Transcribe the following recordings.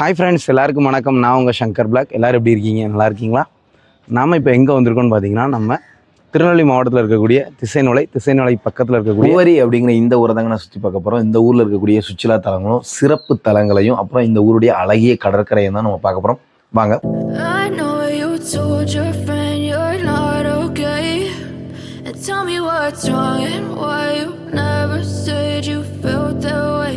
Hi friends எல்லாருக்கும் வணக்கம். நான் உங்கள் சங்கர் பிளாக் எல்லோரும் எப்படி இருக்கீங்க? நல்லா இருக்கீங்களா? நாம் இப்போ எங்கே வந்திருக்கோம்னு பார்த்தீங்கன்னா நம்ம திருநெல்வேலி மாவட்டத்தில் இருக்கக்கூடிய திசைநொலை திசைநொலை பக்கத்தில் இருக்கக்கூடிய குவரி அப்படிங்கிற இந்த ஊரை தாங்க நான் சுற்றி பார்க்க போகிறோம் இந்த ஊரில் இருக்கக்கூடிய சுற்றுலா தலங்களும் சிறப்பு தலங்களையும் அப்புறம் இந்த ஊருடைய அழகிய கடற்கரையும் தான் நம்ம பார்க்க போகிறோம் வாங்க. I know you told your friend you're not okay. And tell me what's wrong and why you never said you felt that way.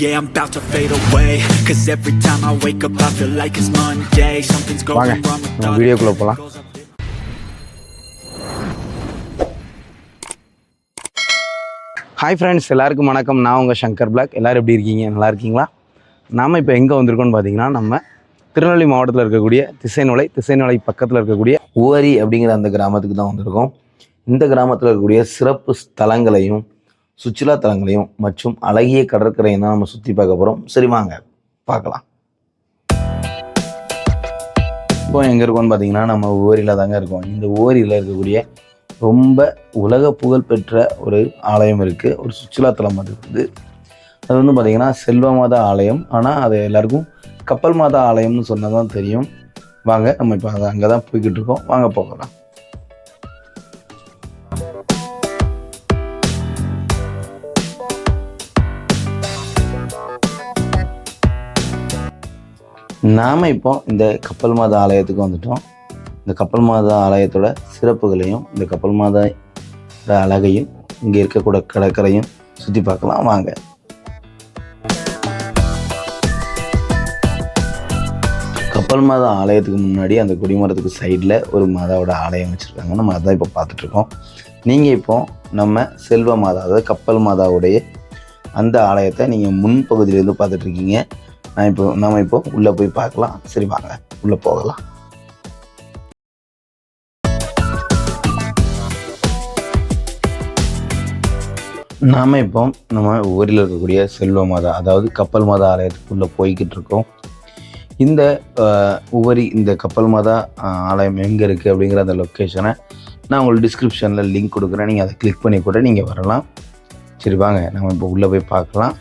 Yeah, I'm about to fade away. Cause every time I wake up I feel like it's Monday. Something's going wrong with all வீடியோக்குள்ளே போகலாம் hi friends எல்லாருக்கும் வணக்கம். நான் உங்கள் Shankar black எல்லோரும் எப்படி இருக்கீங்க? நல்லா இருக்கீங்களா? நாம் இப்போ எங்கே வந்திருக்கோம்னு பார்த்தீங்கன்னா நம்ம திருநெல்வேலி மாவட்டத்தில் இருக்கக்கூடிய திசைநொலை திசைநொலை பக்கத்தில் இருக்கக்கூடிய குவரி அப்படிங்கிற அந்த கிராமத்துக்கு தான் வந்திருக்கோம். இந்த கிராமத்தில் இருக்கக்கூடிய சிறப்பு ஸ்தலங்களையும் சுற்றுலா தலங்களையும் மற்றும் அழகிய கடற்கரையும் தான் நம்ம சுற்றி பார்க்க போகிறோம் சரி வாங்க. பார்க்கலாம். இப்போ எங்கே இருக்கோம்னு பார்த்தீங்கன்னா நம்ம ஓரியில் தாங்க இருக்கோம். இந்த ஓரியில் இருக்கக்கூடிய ரொம்ப உலக புகழ் பெற்ற ஒரு ஆலயம் இருக்குது ஒரு சுற்றுலா தலம் அது வந்து. அது வந்து பார்த்திங்கன்னா செல்வ மாதா ஆலயம். ஆனால் அது எல்லாருக்கும் கப்பல் மாதா ஆலயம்னு சொன்னால் தான் தெரியும். வாங்க நம்ம இப்போ அதை அங்கே தான் போய்கிட்டு இருக்கோம். வாங்க போகலாம். நாம் இப்போ இந்த கப்பல் மாதா ஆலயத்துக்கு வந்துட்டோம். இந்த கப்பல் மாதா ஆலயத்தோட சிறப்புகளையும் இந்த கப்பல் மாதா அழகையும் இங்கே இருக்கக்கூடிய கடற்கரையும் சுற்றி பார்க்கலாம். வாங்க. கப்பல் மாதா ஆலயத்துக்கு முன்னாடி அந்த கொடிமரத்துக்கு சைடில் ஒரு மாதாவோட ஆலயம் வச்சுருக்காங்க. நம்ம அதான் இப்போ பார்த்துட்ருக்கோம் நீங்கள் இப்போ நம்ம செல்வ மாதா அதாவது கப்பல் மாதாவுடைய அந்த ஆலயத்தை நீங்கள் முன்பகுதியிலேருந்து பார்த்துட்ருக்கீங்க நான் இப்போ நாம் இப்போ உள்ளே போய் பார்க்கலாம். சரி வாங்க. உள்ளே போகலாம். நாம் இப்போ நம்ம ஊரில் இருக்கக்கூடிய செல்வ மாதா அதாவது கப்பல் மாதா ஆலயத்துக்குள்ளே போய்கிட்டு இருக்கோம். இந்த உவரி இந்த கப்பல் மாதா ஆலயம் எங்கே இருக்குது அப்படிங்கிற அந்த லொக்கேஷனை நான் உங்களுக்கு டிஸ்கிரிப்ஷனில் லிங்க் கொடுக்குறேன். நீங்கள் அதை கிளிக் பண்ணி கூட நீங்கள் வரலாம். சரி வாங்க. நம்ம இப்போ உள்ளே போய் பார்க்கலாம்.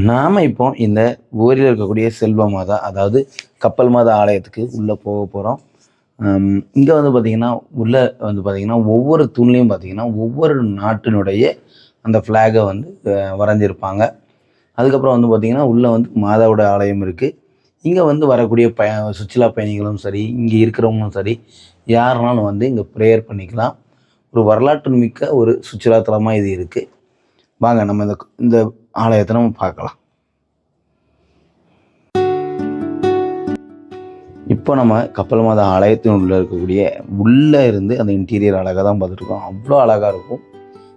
நாம் இப்போ இந்த ஊரில் இருக்கக்கூடிய செல்வ மாதா அதாவது கப்பல் மாதா ஆலயத்துக்கு உள்ளே போக போகிறோம் இங்கே வந்து பார்த்திங்கன்னா உள்ளே வந்து பார்த்திங்கன்னா ஒவ்வொரு தூண்லேயும் பார்த்திங்கன்னா ஒவ்வொரு நாட்டினுடைய அந்த ஃப்ளாகை வந்து வரைஞ்சிருப்பாங்க. அதுக்கப்புறம் வந்து பார்த்திங்கன்னா உள்ளே வந்து மாதாவோட ஆலயம் இருக்குது இங்கே வந்து வரக்கூடிய பய சுற்றுலா பயணிகளும் சரி இங்கே இருக்கிறவங்களும் சரி யாருனாலும் வந்து இங்கே ப்ரேயர் பண்ணிக்கலாம். ஒரு வரலாற்று மிக்க ஒரு சுற்றுலாத்தலமாக இது இருக்குது வாங்க நம்ம இந்த இந்த ஆலயத்தை நம்ம பார்க்கலாம். இப்போ நம்ம கப்பல் மாதா ஆலயத்தின் உள்ளே இருக்கக்கூடிய உள்ளே இருந்து அந்த இன்டீரியர் அழகாக தான் பார்த்துருக்கோம் அவ்வளோ அழகாக இருக்கும்.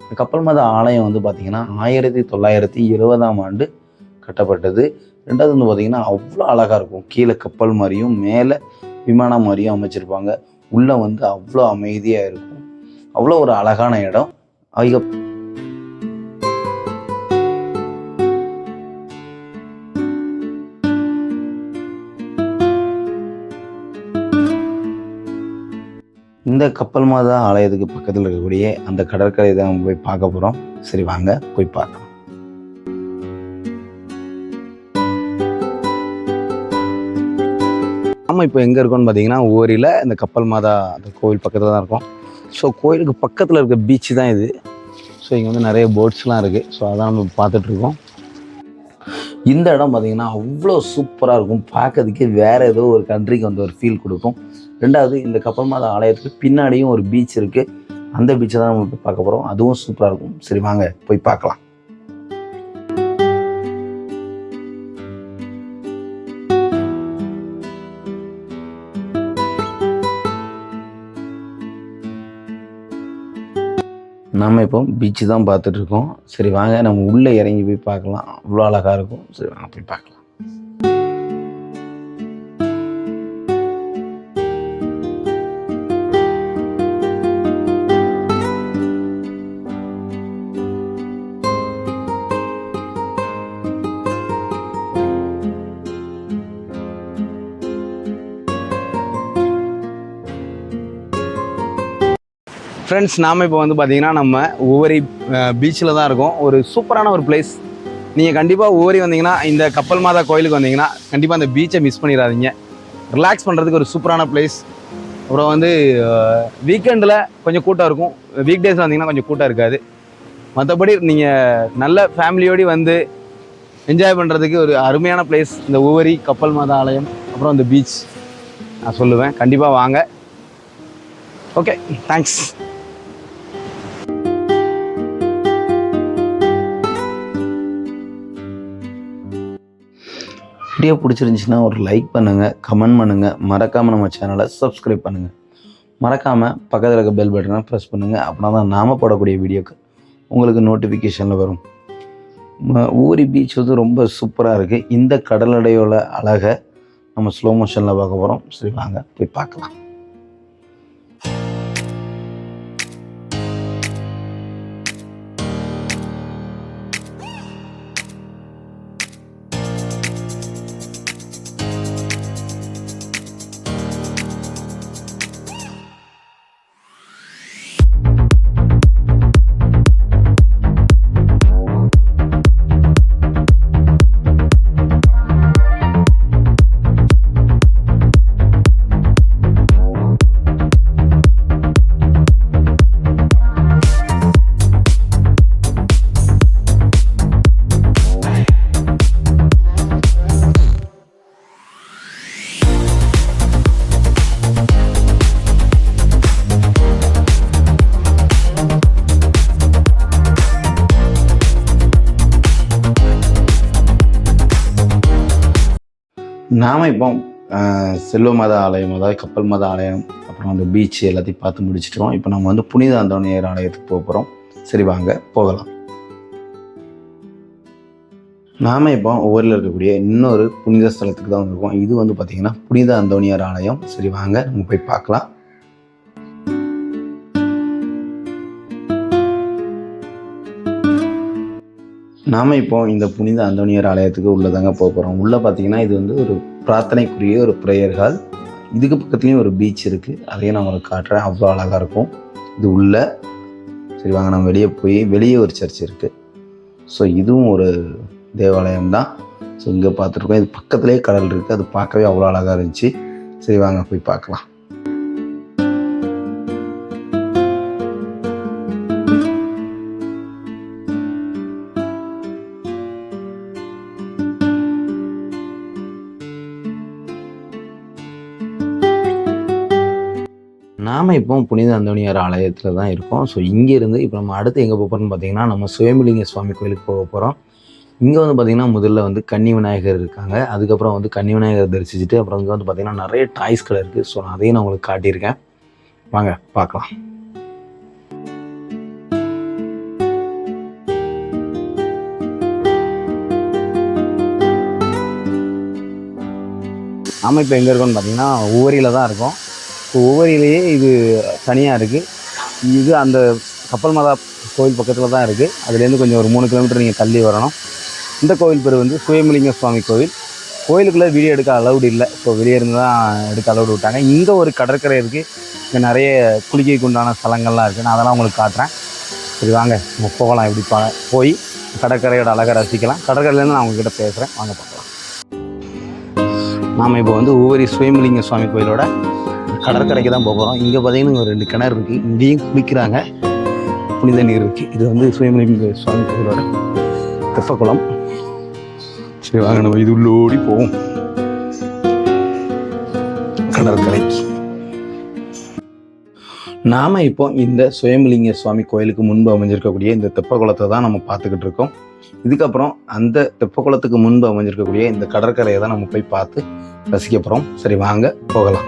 இந்த கப்பல் மாதா ஆலயம் வந்து பார்த்திங்கன்னா ஆயிரத்தி தொள்ளாயிரத்தி இருபதாம் ஆண்டு கட்டப்பட்டது. ரெண்டாவது வந்து பார்த்திங்கன்னா அவ்வளோ அழகாக இருக்கும். கீழே கப்பல் மாதிரியும் மேலே விமானம் மாதிரியும் அமைச்சிருப்பாங்க. உள்ளே வந்து அவ்வளோ அமைதியாக இருக்கும். அவ்வளோ ஒரு அழகான இடம். ஐயோ இந்த கப்பல் மாதா ஆலயத்துக்கு பக்கத்தில் இருக்கக்கூடிய அந்த கடற்கரை தான் நம்ம போய் பார்க்க போகிறோம் சரி வாங்க போய் பார்க்கலாம். நம்ம இப்போ எங்கே இருக்கோம்னு பார்த்தீங்கன்னா ஓரியில் இந்த கப்பல் மாதா அந்த கோவில் பக்கத்தில் தான் இருக்கோம். ஸோ கோயிலுக்கு பக்கத்தில் இருக்க பீச் தான் இது. ஸோ இங்கே வந்து நிறைய போட்ஸ்லாம் இருக்குது ஸோ அதான் நம்ம பார்த்துட்ருக்கோம் இந்த இடம் பார்த்தீங்கன்னா அவ்வளோ சூப்பராக இருக்கும். பார்க்கறதுக்கே வேறு ஏதோ ஒரு கண்ட்ரிக்கு வந்து ஒரு ஃபீல் கொடுக்கும். ரெண்டாவது இந்த கப்பல் மாதா ஆலயத்துக்கு பின்னாடியும் ஒரு பீச் இருக்குது அந்த பீச்சை தான் நம்ம போய் பார்க்க போகிறோம் அதுவும் சூப்பராக இருக்கும். சரி வாங்க போய் பார்க்கலாம். நம்ம இப்போ பீச்சு தான் பார்த்துட்ருக்கோம் சரி வாங்க நம்ம உள்ளே இறங்கி போய் பார்க்கலாம். அவ்வளோ அழகாக இருக்கும். சரி வாங்க போய் பார்க்கலாம். ஃப்ரெண்ட்ஸ் நாம் இப்போ வந்து பார்த்தீங்கன்னா நம்ம ஒவ்வொரு பீச்சில் தான் இருக்கோம். ஒரு சூப்பரான ஒரு பிளேஸ் நீங்கள் கண்டிப்பாக ஒவ்வொரு வந்தீங்கன்னா இந்த கப்பல் மாதா கோயிலுக்கு வந்தீங்கன்னா கண்டிப்பாக அந்த பீச்சை மிஸ் பண்ணிடாதீங்க. ரிலாக்ஸ் பண்ணுறதுக்கு ஒரு சூப்பரான பிளேஸ் அப்புறம் வந்து வீக்கெண்டில் கொஞ்சம் கூட்டம் இருக்கும். வீக் டேஸில் வந்தீங்கன்னா கொஞ்சம் கூட்டம் இருக்காது. மற்றபடி நீங்கள் நல்ல ஃபேமிலியோடு வந்து என்ஜாய் பண்ணுறதுக்கு ஒரு அருமையான பிளேஸ் இந்த ஒவ்வொரு கப்பல் மாதா ஆலயம் அப்புறம் இந்த பீச் நான் சொல்லுவேன். கண்டிப்பாக வாங்க. ஓகே தேங்க்ஸ் வீடியோ பிடிச்சிருந்துச்சின்னா ஒரு லைக் பண்ணுங்கள் கமெண்ட் பண்ணுங்கள் மறக்காமல் நம்ம சேனலை சப்ஸ்கிரைப் பண்ணுங்கள் மறக்காமல் பக்கத்தில் இருக்க பெல் பட்டனை ப்ரெஸ் பண்ணுங்கள் அப்படின்னா தான் நாம் போடக்கூடிய வீடியோக்கு உங்களுக்கு நோட்டிஃபிகேஷனில் வரும். ஊரி பீச் வந்து ரொம்ப சூப்பராக இருக்குது இந்த கடலடையோட அழகை நம்ம ஸ்லோ மோஷனில் பார்க்க போகிறோம் சரி வாங்க போய் பார்க்கலாம். நாம் இப்போ செல்வ மத ஆலயம் அதாவது கப்பல் மத ஆலயம் அப்புறம் அந்த பீச் எல்லாத்தையும் பார்த்து முடிச்சிட்டோம் இப்போ நம்ம வந்து புனித அந்தோனியர் ஆலயத்துக்கு போக போகிறோம் சரி வாங்க போகலாம். நாம இப்போ ஒவ்வொருல இருக்கக்கூடிய இன்னொரு புனித ஸ்தலத்துக்கு தான் வந்திருக்கோம். இது வந்து பார்த்திங்கன்னா புனித அந்தோனியார் ஆலயம். சரி வாங்க நம்ம போய் பார்க்கலாம். நாம் இப்போ இந்த புனித அந்தோனியர் ஆலயத்துக்கு உள்ளதாங்க போக போகிறோம் உள்ளே பார்த்தீங்கன்னா இது வந்து ஒரு பிரார்த்தனைக்குரிய ஒரு ப்ரேயர் ஹால் இதுக்கு பக்கத்துலேயும் ஒரு பீச் இருக்குது அதையும் நான் உங்களுக்கு காட்டுறேன். அவ்வளோ அழகாக இருக்கும். இது உள்ள. சரி வாங்க நம்ம வெளியே போய் வெளியே ஒரு சர்ச் இருக்குது ஸோ இதுவும் ஒரு தேவாலயம் தான் ஸோ இங்கே பார்த்துருக்கோம் இது பக்கத்துலேயே கடல் இருக்குது அது பார்க்கவே அவ்வளோ அழகாக இருந்துச்சு. சரி வாங்க போய் பார்க்கலாம். நாம் இப்போ புனித அந்தோனியார் ஆலயத்தில் தான் இருக்கோம். ஸோ இங்கேருந்து இப்போ நம்ம அடுத்து எங்கே போக போகிறோம்னு பார்த்தீங்கன்னா நம்ம சுயம்பலிங்க சுவாமி கோயிலுக்கு போக போகிறோம் இங்கே வந்து பார்த்திங்கன்னா முதல்ல வந்து கன்னி விநாயகர் இருக்காங்க. அதுக்கப்புறம் வந்து கன்னி விநாயகர் தரிசிச்சுட்டு அப்புறம் இங்கே வந்து பார்த்திங்கன்னா நிறைய டாய்ஸ் கடை இருக்குது ஸோ நான் அதையும் நான் உங்களுக்கு காட்டியிருக்கேன். வாங்க பார்க்கலாம். நாம இப்போ எங்கே இருக்கோம்னு பார்த்தீங்கன்னா ஒவ்வொரியில் தான் இருக்கோம். ஸோ ஒவ்வொரியிலேயே இது தனியாக இருக்குது இது அந்த கப்பல் மாதா கோயில் பக்கத்தில் தான் இருக்குது அதுலேருந்து கொஞ்சம் ஒரு மூணு கிலோமீட்டர் நீங்கள் தள்ளி வரணும். இந்த கோவில் பேர் வந்து சுயமலிங்க சுவாமி கோவில். கோயிலுக்குள்ளே வீடியோ எடுக்க அலௌடு இல்லை. ஸோ வெளியே இருந்து தான் எடுக்க அலௌடு விட்டாங்க. இங்கே ஒரு கடற்கரை இருக்குது இங்கே நிறைய குளிக்கைக்கு உண்டான ஸ்தலங்கள்லாம் இருக்குது நான் அதெல்லாம் உங்களுக்கு காட்டுறேன். சரி வாங்க. நம்ம போகலாம். எப்படி பா போய் கடற்கரையோட அழகை ரசிக்கலாம். கடற்கரையிலேருந்து நான் உங்ககிட்ட பேசுகிறேன் வாங்க பார்க்கலாம். நாம் இப்போ வந்து ஒவ்வொரு சுயமலிங்க சுவாமி கோயிலோட கடற்கரைக்கு தான் போக போகிறோம் இங்கே பார்த்தீங்கன்னா ஒரு ரெண்டு கிணறு இருக்குது இங்கேயும் குளிக்கிறாங்க. புனித நீர் இருக்குது இது வந்து சுயமலிங்க சுவாமி கோயிலோட தெப்பக்குளம். சரி வாங்க நம்ம இது உள்ளோடி போவோம். கடற்கரைக்கு நாம் இப்போ இந்த சுயம்பலிங்க சுவாமி கோயிலுக்கு முன்பு அமைஞ்சிருக்கக்கூடிய இந்த தெப்பக்குளத்தை தான் நம்ம பார்த்துக்கிட்டு இருக்கோம். இதுக்கப்புறம் அந்த தெப்பக்குளத்துக்கு முன்பு அமைஞ்சிருக்கக்கூடிய இந்த கடற்கரையை தான் நம்ம போய் பார்த்து ரசிக்க போகிறோம் சரி வாங்க போகலாம்.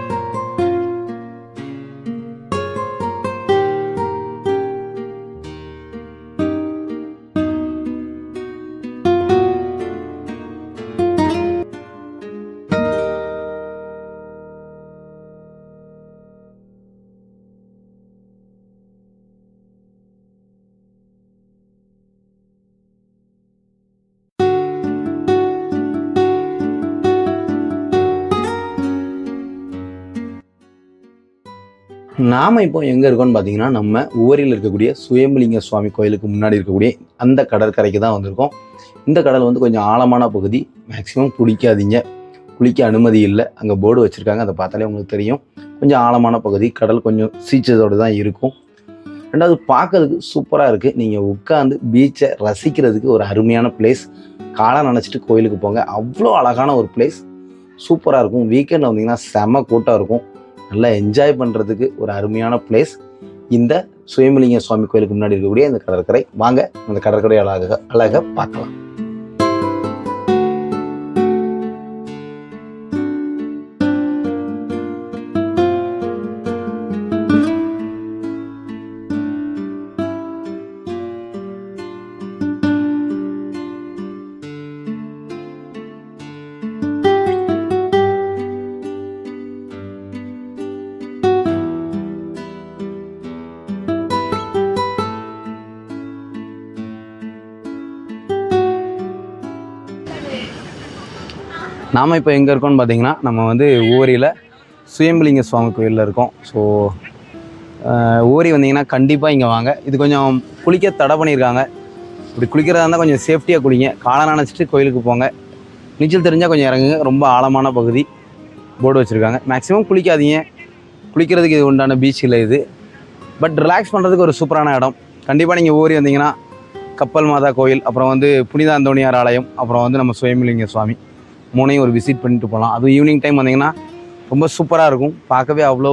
நாம் இப்போ எங்கே இருக்கோம்னு பார்த்தீங்கன்னா நம்ம ஊரில் இருக்கக்கூடிய சுயம்பலிங்க சுவாமி கோயிலுக்கு முன்னாடி இருக்கக்கூடிய அந்த கடற்கரைக்கு தான் வந்திருக்கோம். இந்த கடல் வந்து கொஞ்சம் ஆழமான பகுதி. மேக்ஸிமம் குளிக்காதீங்க. குளிக்க அனுமதி இல்லை. அங்கே போர்டு வச்சுருக்காங்க. அதை பார்த்தாலே உங்களுக்கு தெரியும். கொஞ்சம் ஆழமான பகுதி. கடல் கொஞ்சம் சீச்சதோடு தான் இருக்கும். ரெண்டாவது பார்க்கறதுக்கு சூப்பராக இருக்குது நீங்கள் உட்காந்து பீச்சை ரசிக்கிறதுக்கு ஒரு அருமையான பிளேஸ் காலை நினச்சிட்டு கோயிலுக்கு போங்க. அவ்வளோ அழகான ஒரு பிளேஸ் சூப்பராக இருக்கும். வீக்கெண்டில் வந்தீங்கன்னா செம கூட்டம் இருக்கும். நல்லா என்ஜாய் பண்ணுறதுக்கு ஒரு அருமையான பிளேஸ் இந்த சுயமலிங்க சுவாமி கோயிலுக்கு முன்னாடி இருக்கக்கூடிய இந்த கடற்கரை. வாங்க அந்த கடற்கரை அழகாக அழகாக பார்க்கலாம். நாம் இப்போ எங்கே இருக்கோம்னு பார்த்தீங்கன்னா நம்ம வந்து ஊரியில் சுயம்பலிங்க சுவாமி கோயிலில் இருக்கோம். ஸோ ஊரி வந்தீங்கன்னா கண்டிப்பாக இங்கே வாங்க. இது கொஞ்சம் குளிக்க தடை பண்ணியிருக்காங்க இப்படி குளிக்கிறதா இருந்தால் கொஞ்சம் சேஃப்டியாக குளிங்க. காலை நினச்சிட்டு கோயிலுக்கு போங்க. நீச்சல் தெரிஞ்சால் கொஞ்சம் இறங்குங்க. ரொம்ப ஆழமான பகுதி. போர்டு வச்சுருக்காங்க. மேக்ஸிமம் குளிக்காதீங்க. குளிக்கிறதுக்கு இது உண்டான பீச் இல்லை இது. பட் ரிலாக்ஸ் பண்ணுறதுக்கு ஒரு சூப்பரான இடம். கண்டிப்பாக நீங்கள் ஊரி வந்தீங்கன்னா கப்பல் மாதா கோயில் அப்புறம் வந்து புனித அந்தோணியார் ஆலயம் அப்புறம் வந்து நம்ம சுயம்பலிங்க சுவாமி. மூணையும் ஒரு விசிட் பண்ணிட்டு போகலாம் அதுவும் ஈவினிங் டைம் வந்தீங்கன்னா ரொம்ப சூப்பராக இருக்கும். பார்க்கவே அவ்வளோ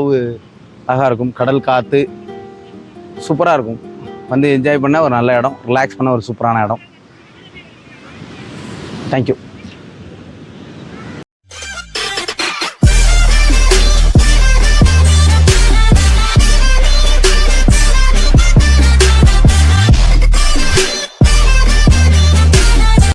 அழகாக இருக்கும். கடல் காற்று சூப்பராக இருக்கும். வந்து என்ஜாய் பண்ண ஒரு நல்ல இடம். ரிலாக்ஸ் பண்ண ஒரு சூப்பரான இடம். தேங்க்யூ